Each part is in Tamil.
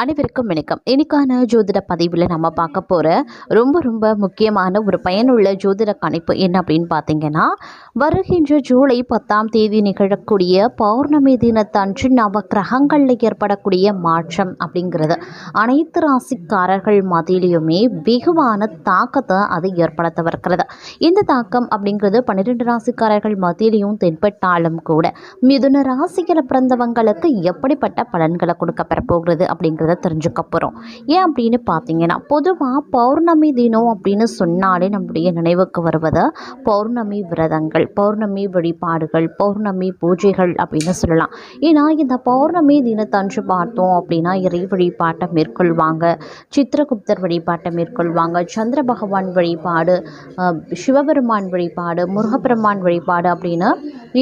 அனைவருக்கும் வணக்கம். இன்னைக்கான ஜோதிட பதிவில் நம்ம பார்க்க போகிற ரொம்ப ரொம்ப முக்கியமான ஒரு பயனுள்ள ஜோதிட கணிப்பு என்ன அப்படின்னு பார்த்தீங்கன்னா வருகின்ற ஜூலை பத்தாம் தேதி நிகழக்கூடிய பௌர்ணமி தினத்தன்று நவ கிரகங்களில் ஏற்படக்கூடிய மாற்றம் அப்படிங்கிறது. அனைத்து ராசிக்காரர்கள் மத்தியிலையுமே வெகுவான தாக்கத்தை அது ஏற்படுத்தவிருக்கிறது. இந்த தாக்கம் அப்படிங்கிறது பன்னிரெண்டு ராசிக்காரர்கள் மத்தியிலையும் தென்பட்டாலும் கூட மிதுன ராசியில் பிறந்தவங்களுக்கு எப்படிப்பட்ட பலன்களை கொடுக்கப்பெற போகிறது அப்படிங்கிறது தெரிஞ்சுக்க போகிறோம் ஏன் அப்படின்னு பார்த்தீங்கன்னா பொதுவாக பௌர்ணமி தினம் அப்படின்னு சொன்னாலே நம்முடைய நினைவுக்கு வருவது பௌர்ணமி விரதங்கள் பௌர்ணமி வழிபாடுகள் பௌர்ணமி பூஜைகள் அப்படின்னு சொல்லலாம். ஏன்னா இந்த பௌர்ணமி தினத்தன்று பார்த்தோம் அப்படின்னா இறை வழிபாட்டை மேற்கொள்வாங்க சித்திரகுப்தர் வழிபாட்டை மேற்கொள்வாங்க சந்திர பகவான் வழிபாடு சிவபெருமான் வழிபாடு முருகப்பெருமான் வழிபாடு அப்படின்னு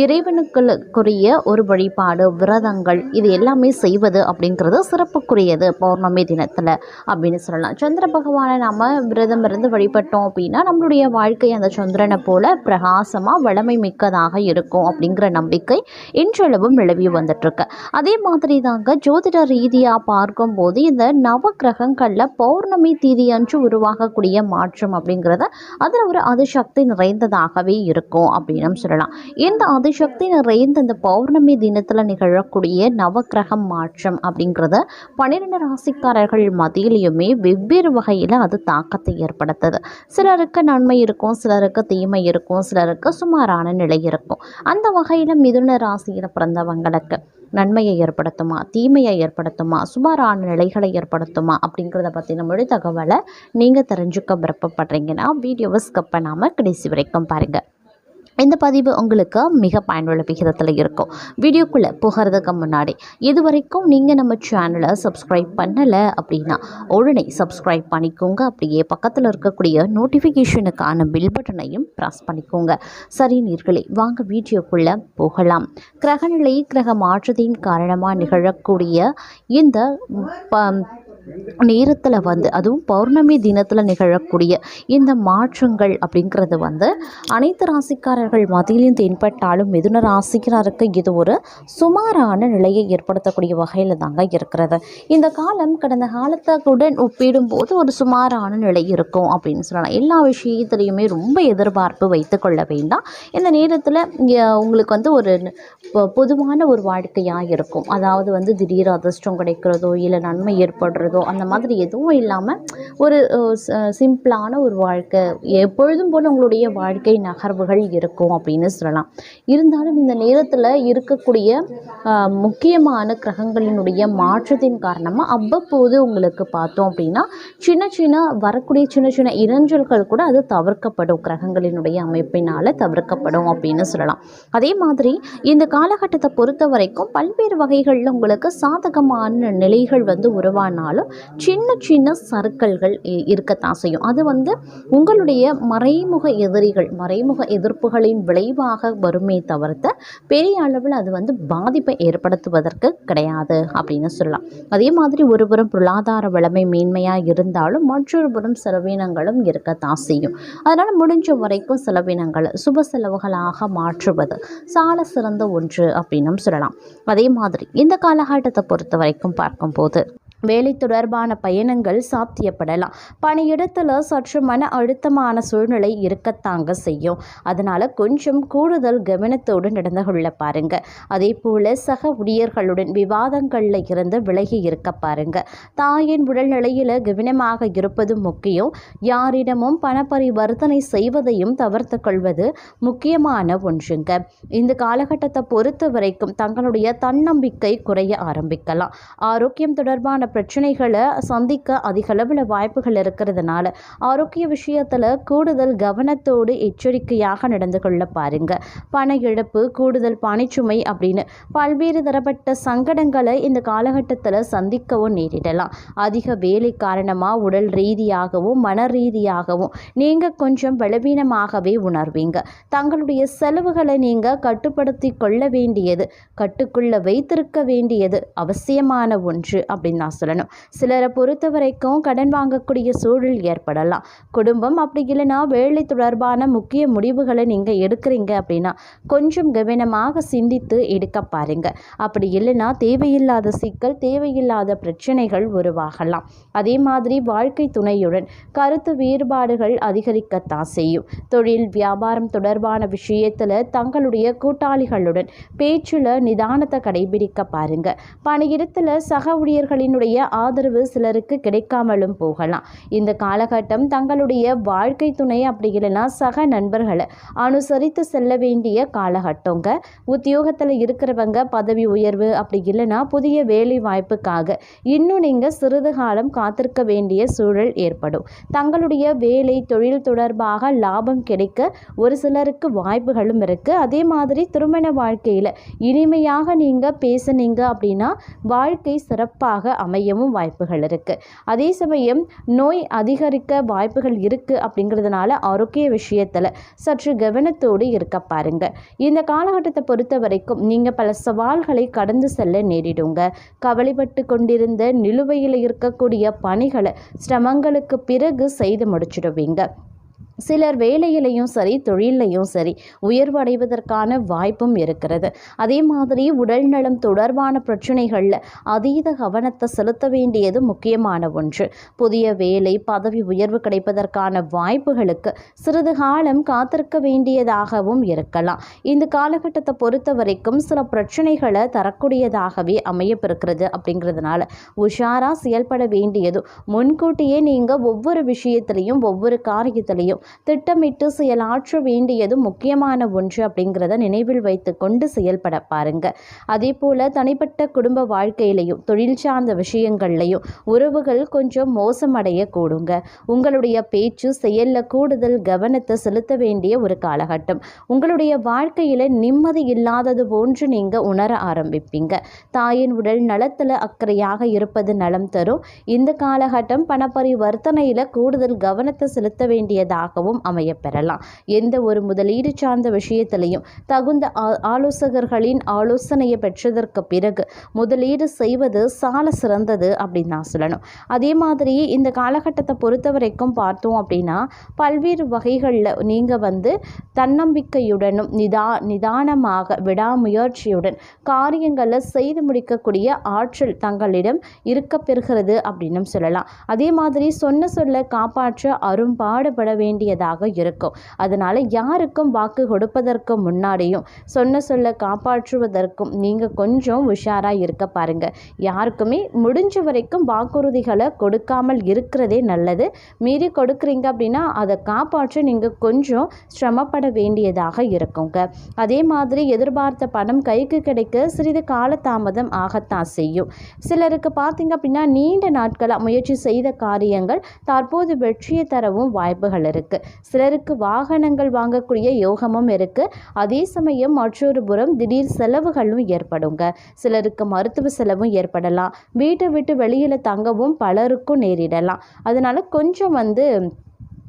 இறைவனுக்குரிய ஒரு வழிபாடு விரதங்கள் இது எல்லாமே செய்வது அப்படிங்கிறது சிறப்புக்குரியது. பௌர்ணமி தினத்தில் அப்படின்னு சொல்லலாம். சந்திர பகவானை நம்ம விரதம் இருந்து வழிபட்டோம் அப்படின்னா நம்மளுடைய வாழ்க்கை அந்த சந்திரனை போல பிரகாசமாக வளமை மிக்கதாக இருக்கும் அப்படிங்கிற நம்பிக்கை இன்றளவும் நிலவி வந்துட்டுருக்கு. அதே மாதிரி தாங்க ஜோதிட ரீதியாக பார்க்கும்போது இந்த நவ கிரகங்களில் பௌர்ணமி தீதி அன்று உருவாகக்கூடிய மாற்றம் அப்படிங்கிறத அதில் ஒரு அதிசக்தி நிறைந்ததாகவே இருக்கும் அப்படின்னு சொல்லலாம். இந்த அதிசக்தி நிறைந்த இந்த பௌர்ணமி தினத்தில் நிகழக்கூடிய நவக்கிரகம் மாற்றம் அப்படிங்கிறத பன்னிரெண்டு ராசிக்காரர்கள் மத்தியிலையுமே வெவ்வேறு வகையில் அது தாக்கத்தை ஏற்படுத்துது. சிலருக்கு நன்மை இருக்கும் சிலருக்கு தீமை இருக்கும் சிலருக்கு சுமாரான நிலை இருக்கும். அந்த வகையில் மிதுன ராசியில் பிறந்தவங்களுக்கு நன்மையை ஏற்படுத்துமா தீமையை ஏற்படுத்துமா சுமாரான நிலைகளை ஏற்படுத்துமா அப்படிங்கிறத பற்றின மொழி தகவலை நீங்கள் தெரிஞ்சுக்க விருப்பப்படுறீங்கன்னா வீடியோவை ஸ்கிப் பண்ணாமல் கடைசி வரைக்கும் பாருங்கள் இந்த பதிவு உங்களுக்கு மிக பயனுள்ள விகிதத்தில் இருக்கும். வீடியோக்குள்ளே போகிறதுக்கு முன்னாடி இது வரைக்கும் நீங்கள் நம்ம சேனலை சப்ஸ்கிரைப் பண்ணலை அப்படின்னா உடனே சப்ஸ்கிரைப் பண்ணிக்கோங்க. அப்படியே பக்கத்தில் இருக்கக்கூடிய நோட்டிஃபிகேஷனுக்கான பில் பட்டனையும் ப்ரெஸ் பண்ணிக்கோங்க. சரி நீர்களே வாங்க வீடியோக்குள்ளே போகலாம். கிரகநிலை கிரக மாற்றத்தின் காரணமாக நிகழக்கூடிய இந்த ப நேரத்தில் வந்து அதுவும் பௌர்ணமி தினத்தில் நிகழக்கூடிய இந்த மாற்றங்கள் அப்படிங்கிறது வந்து அனைத்து ராசிக்காரர்கள் மத்தியிலையும் தென்பட்டாலும் மிதுன ராசிக்காரருக்கு இது ஒரு சுமாரான நிலையை ஏற்படுத்தக்கூடிய வகையில் தாங்க இருக்கிறது. இந்த காலம் கடந்த காலத்துடன் ஒப்பிடும்போது ஒரு சுமாரான நிலை இருக்கும் அப்படின்னு சொல்லலாம். எல்லா விஷயத்துலையுமே ரொம்ப எதிர்பார்ப்பு வைத்து கொள்ள வேண்டாம். இந்த நேரத்தில் உங்களுக்கு வந்து ஒரு பொதுவான ஒரு வாழ்க்கையாக இருக்கும். அதாவது வந்து திடீர் அதிர்ஷ்டம் கிடைக்கிறதோ இல்லை நன்மை ஏற்படுறதோ அந்த மாதிரி எதுவும் இல்லாமல் ஒரு சிம்பிளான ஒரு வாழ்க்கை. எப்பொழுதும் போல் உங்களுடைய வாழ்க்கை நகர்வுகள் இருக்கும் அப்படின்னு சொல்லலாம். இருந்தாலும் இந்த நேரத்தில் இருக்கக்கூடிய முக்கியமான கிரகங்களினுடைய மாற்றத்தின் காரணமாக அவ்வப்போது உங்களுக்கு பார்த்தோம் அப்படின்னா சின்ன சின்ன வரக்கூடிய சின்ன சின்ன இறஞ்சல்கள் கூட அது தவிர்க்கப்படும். கிரகங்களினுடைய அமைப்பினால் தவிர்க்கப்படும் அப்படின்னு சொல்லலாம். அதே மாதிரி இந்த காலகட்டத்தை பொறுத்த வரைக்கும் பல்வேறு வகைகளில் உங்களுக்கு சாதகமான நிலைகள் வந்து உருவானாலும் சின்ன சின்ன சர்க்கிள்கள் இ- இருக்கத்தான் செய்யும். அது வந்து உங்களுடைய மறைமுக எதிரிகள் மறைமுக எதிர்ப்புகளின் விளைவாக வருமே தவிர்த்த பெரிய அளவில் அது வந்து பாதிப்பை ஏற்படுத்துவதற்கு கிடையாது அப்படின்னு சொல்லலாம். அதே மாதிரி ஒருபுறம் பொருளாதார வளமை மேன்மையாக இருந்தாலும் மற்றொரு புறம் செலவினங்களும் இருக்கத்தான் செய்யும். அதனால் முடிஞ்ச வரைக்கும் செலவினங்களை சுப செலவுகளாக மாற்றுவது சால சிறந்த ஒன்று அப்படின்னும் சொல்லலாம். அதே மாதிரி இந்த காலகட்டத்தை பொறுத்த வரைக்கும் பார்க்கும்போது வேலை தொடர்பான பயணங்கள் சாத்தியப்படலாம். பணியிடத்தில் சற்று மன அழுத்தமான சூழ்நிலை இருக்கத்தாங்க செய்யும். அதனால் கொஞ்சம் கூடுதல் கவனத்தோடு நடந்து கொள்ள பாருங்க. அதே போல் சக ஊழியர்களுடன் விவாதங்களில் இருந்து விலகி இருக்க பாருங்க. தாயின் உடல்நிலையில் கவனமாக இருப்பது முக்கியம். யாரிடமும் பணப்பரிவர்த்தனை செய்வதையும் தவிர்த்து கொள்வது முக்கியமான ஒன்றுங்க. இந்த காலகட்டத்தை பொறுத்த வரைக்கும் தங்களுடைய தன்னம்பிக்கை குறைய ஆரம்பிக்கலாம். ஆரோக்கியம் தொடர்பான பிரச்சனைகளை சந்திக்க அதிகளவில் வாய்ப்புகள் இருக்கிறதுனால ஆரோக்கிய விஷயத்தில் கூடுதல் கவனத்தோடு எச்சரிக்கையாக நடந்து கொள்ள பாருங்க. பண இழப்பு கூடுதல் பணிச்சுமை அப்படின்னு பல்வேறு தரப்பட்ட சங்கடங்களை இந்த காலகட்டத்தில் சந்திக்கவும் நேரிடலாம். அதிக வேலை காரணமாக உடல் ரீதியாகவும் மன ரீதியாகவும் நீங்கள் கொஞ்சம் பலவீனமாகவே உணர்வீங்க. தங்களுடைய செலவுகளை நீங்கள் கட்டுப்படுத்தி கொள்ள வேண்டியது கட்டுக்குள்ள வைத்திருக்க வேண்டியது அவசியமான ஒன்று அப்படின்னு நான் தான் சொல்லணும். சிலரை பொறுத்த வரைக்கும் கடன் வாங்கக்கூடிய சூழல் ஏற்படலாம். குடும்பம் அப்படி இல்லைன்னா வேலை தொடர்பான முக்கிய முடிவுகளை நீங்கள் எடுக்கிறீங்க அப்படின்னா கொஞ்சம் கவனமாக சிந்தித்து எடுக்க பாருங்க. அப்படி இல்லைன்னா தேவையில்லாத சிக்கல் தேவையில்லாத பிரச்சனைகள் உருவாகலாம். அதே மாதிரி வாழ்க்கை துணையுடன் கருத்து வேறுபாடுகள் அதிகரிக்கத்தான் செய்யும். தொழில் வியாபாரம் தொடர்பான விஷயத்தில் தங்களுடைய கூட்டாளிகளுடன் பேச்சில் நிதானத்தை கடைபிடிக்க பாருங்க. பணியிடத்தில் சக ஊழியர்களினுடைய ஆதரவு சிலருக்கு கிடைக்காமலும் போகலாம். இந்த காலகட்டம் தங்களுடைய வாழ்க்கை துணை அப்படி இல்லைன்னா சக நண்பர்களை அனுசரித்து செல்ல வேண்டிய காலகட்டங்க. உத்தியோகத்தில் இருக்கிறவங்க பதவி உயர்வு அப்படி இல்லைன்னா புதிய வேலை வாய்ப்புக்காக இன்னும் நீங்கள் சிறிது காலம் காத்திருக்க வேண்டிய சூழல் ஏற்படும். தங்களுடைய வேலை தொழில் தொடர்பாக லாபம் கிடைக்க ஒரு சிலருக்கு வாய்ப்புகளும் இருக்குது அதே மாதிரி திருமண வாழ்க்கையில் இனிமையாக நீங்கள் பேசுனீங்க அப்படின்னா வாழ்க்கை சிறப்பாக அமை அமையவும் வாய்ப்புகள் இருக்குது அதே சமயம் நோய் அதிகரிக்க வாய்ப்புகள் இருக்குது அப்படிங்கிறதுனால ஆரோக்கிய விஷயத்தில் சற்று கவனத்தோடு இருக்க பாருங்க. இந்த காலகட்டத்தை பொறுத்த வரைக்கும் நீங்கள் பல சவால்களை கடந்து செல்ல நேரிடுங்க. கவலைப்பட்டு கொண்டிருந்த நிலுவையில் இருக்கக்கூடிய பணிகளை சிரமங்களுக்கு பிறகு செய்து முடிச்சிடுவீங்க. சிலர் வேலையிலையும் சரி தொழிலையும் சரி உயர்வடைவதற்கான வாய்ப்பும் இருக்கிறது. அதே மாதிரி உடல் நலம் தொடர்பான பிரச்சனைகளில் அதீத கவனத்தை செலுத்த வேண்டியது முக்கியமான ஒன்று. புதிய வேலை பதவி உயர்வு கிடைப்பதற்கான வாய்ப்புகளுக்கு சிறிது காலம் காத்திருக்க வேண்டியதாகவும் இருக்கலாம். இந்த காலகட்டத்தை பொறுத்த வரைக்கும் சில பிரச்சனைகளை தரக்கூடியதாகவே அமையப்பிருக்கிறது அப்படிங்கிறதுனால உஷாராக செயல்பட வேண்டியதும் முன்கூட்டியே நீங்கள் ஒவ்வொரு விஷயத்திலையும் ஒவ்வொரு காரியத்திலையும் திட்டமிட்டு செயலாற்ற வேண்டியது முக்கியமான ஒன்று அப்படிங்கிறத நினைவில் வைத்து கொண்டு செயல்பட பாருங்க. அதே போல் தனிப்பட்ட குடும்ப வாழ்க்கையிலையும் தொழில் சார்ந்த விஷயங்கள்லையும் உறவுகள் கொஞ்சம் மோசமடைய கூடுங்க. உங்களுடைய பேச்சு செயலில் கூடுதல் கவனத்தை செலுத்த வேண்டிய ஒரு காலகட்டம். உங்களுடைய வாழ்க்கையில் நிம்மதி இல்லாதது போன்று நீங்கள் உணர ஆரம்பிப்பீங்க. தாயின் உடல் நலத்தில் அக்கறையாக இருப்பது நலம் தரும். இந்த காலகட்டம் பணப்பரிவர்த்தனையில் கூடுதல் கவனத்தை செலுத்த வேண்டியதாக வேண்டியதாகவும் அமையப்பெறலாம். எந்த ஒரு முதலீடு சார்ந்த விஷயத்திலையும் தகுந்த ஆ- ஆலோசகர்களின் ஆலோசனையை பெற்றதற்கு பிறகு முதலீடு செய்வது சால சிறந்தது அப்படின்னு நான் சொல்லணும். அதே மாதிரி இந்த காலகட்டத்தை பொறுத்த வரைக்கும் பார்த்தோம் அப்படின்னா பல்வேறு வகைகளில் நீங்கள் வந்து தன்னம்பிக்கையுடனும் நிதா நிதானமாக விடாமுயற்சியுடன் காரியங்களை செய்து முடிக்கக்கூடிய ஆற்றல் தங்களிடம் இருக்க பெறுகிறது அப்படின்னும் சொல்லலாம். அதே மாதிரி சொன்ன சொல்ல காப்பாற்ற அரும்பாடுபட வேண்டிய வேண்டியதாக இருக்கும். அதனால் யாருக்கும் வாக்கு கொடுப்பதற்கு முன்னாடியும் சொன்ன சொல்ல காப்பாற்றுவதற்கும் நீங்கள் கொஞ்சம் உஷாராக இருக்க பாருங்க. யாருக்குமே முடிஞ்ச வரைக்கும் வாக்குறுதிகளை கொடுக்காமல் இருக்கிறதே நல்லது. மீறி கொடுக்குறீங்க அப்படின்னா அதை காப்பாற்ற நீங்கள் கொஞ்சம் சிரமப்பட வேண்டியதாக இருக்குங்க. அதே மாதிரி எதிர்பார்த்த பணம் கைக்கு கிடைக்க சிறிது காலதாமதம் ஆகத்தான் செய்யும். சிலருக்கு பார்த்தீங்க அப்படின்னா நீண்ட நாட்களாக முயற்சி செய்த காரியங்கள் தற்போது வெற்றியை தரவும் வாய்ப்புகள் இருக்குது சிலருக்கு வாகனங்கள் வாங்கக்கூடிய யோகமும் இருக்குது அதே சமயம் மற்றொரு புறம் திடீர் செலவுகளும் ஏற்படுங்க. சிலருக்கு மருத்துவ செலவும் ஏற்படலாம். வீட்டை விட்டு வெளியில் தங்கவும் பலருக்கும் நேரிடலாம். அதனால கொஞ்சம் வந்து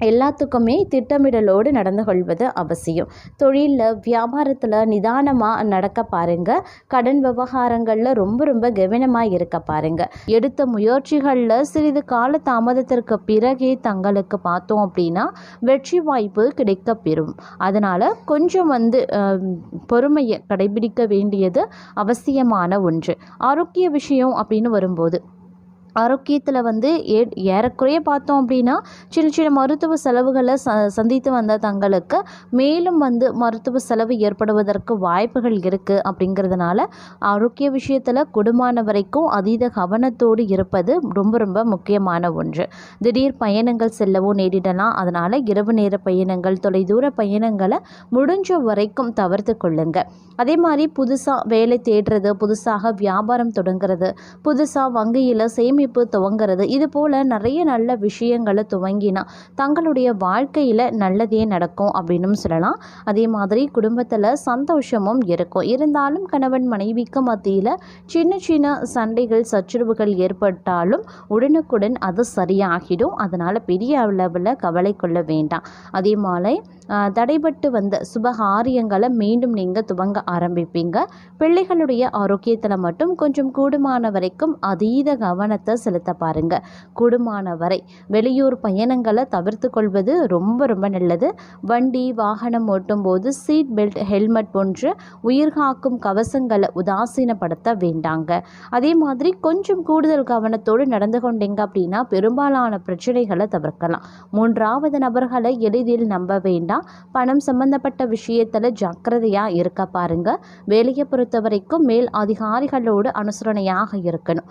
எல்லாத்துக்குமே திட்டமிடலோடு நடந்து கொள்வது அவசியம். தொழிலில் வியாபாரத்தில் நிதானமாக நடக்க பாருங்க. கடன் விவகாரங்களில் ரொம்ப ரொம்ப கவனமாக இருக்க பாருங்க. எடுத்த முயற்சிகளில் சிறிது கால தாமதத்திற்கு பிறகே தங்களுக்கு பார்த்தோம் அப்படின்னா வெற்றி வாய்ப்பு கிடைக்க பெறும் அதனால் கொஞ்சம் வந்து பொறுமையை கடைபிடிக்க வேண்டியது அவசியமான ஒன்று. ஆரோக்கிய விஷயம் அப்படின்னு வரும்போது ஆரோக்கியத்தில் வந்து ஏ ஏறக்குறைய பார்த்தோம் அப்படின்னா சின்ன சின்ன மருத்துவ செலவுகளை ச சந்தித்து வந்த தங்களுக்கு மேலும் வந்து மருத்துவ செலவு ஏற்படுவதற்கு வாய்ப்புகள் இருக்குது அப்படிங்கிறதுனால ஆரோக்கிய விஷயத்தில் குடும்பமான வரைக்கும் அதீத கவனத்தோடு இருப்பது ரொம்ப ரொம்ப முக்கியமான ஒன்று. திடீர் பயணங்கள் செல்லவும் நேரிடலாம். அதனால் இரவு நேர பயணங்கள் தொலைதூர பயணங்களை முடிஞ்ச வரைக்கும் தவிர்த்து கொள்ளுங்க. அதே மாதிரி புதுசாக வேலை தேடுறது புதுசாக வியாபாரம் தொடங்குறது புதுசாக வங்கியில் சேமிப்பு துவங்குறது. இது போல் நிறைய நல்ல விஷயங்களை துவங்கினா தங்களுடைய வாழ்க்கையில் நல்லதே நடக்கும் அப்படின்னும் சொல்லலாம். அதே மாதிரி குடும்பத்தில் சந்தோஷமும் இருக்கும். இருந்தாலும் கணவன் மனைவிக்கு மத்தியில் சின்ன சின்ன சண்டைகள் சச்சரவுகள் ஏற்பட்டாலும் உடனுக்குடன் அது சரியாகிடும். அதனால் பெரிய அளவில் கவலை கொள்ள வேண்டாம். அதே மாதிரி தடைபட்டு வந்த சுபகாரியங்களை மீண்டும் நீங்கள் துவங்க ஆரம்பிப்பீங்க. பிள்ளைகளுடைய ஆரோக்கியத்தில் மட்டும் கொஞ்சம் கூடுமான வரைக்கும் அதீத கவனத்தை செலுத்த பாருங்க. கூடுமான வரை வெளியூர் பயணங்களை தவிர்த்து கொள்வது ரொம்ப ரொம்ப நல்லது. வண்டி வாகனம் ஓட்டும் போது சீட் பெல்ட் ஹெல்மெட் போன்ற உயிர்காக்கும் கவசங்களை உதாசீனப்படுத்த வேண்டாங்க. அதே மாதிரி கொஞ்சம் கூடுதல் கவனத்தோடு நடந்து கொண்டீங்க அப்படின்னா பெரும்பாலான பிரச்சனைகளை தவிர்க்கலாம். மூன்றாவது நபர்களை எளிதில் நம்ப வேண்டாம். பணம் சம்பந்தப்பட்ட விஷயத்தில் ஜாக்கிரதையாக இருக்க பாருங்க. வேலையை பொறுத்த வரைக்கும் மேல் அதிகாரிகளோடு அனுசரணையாக இருக்கணும்.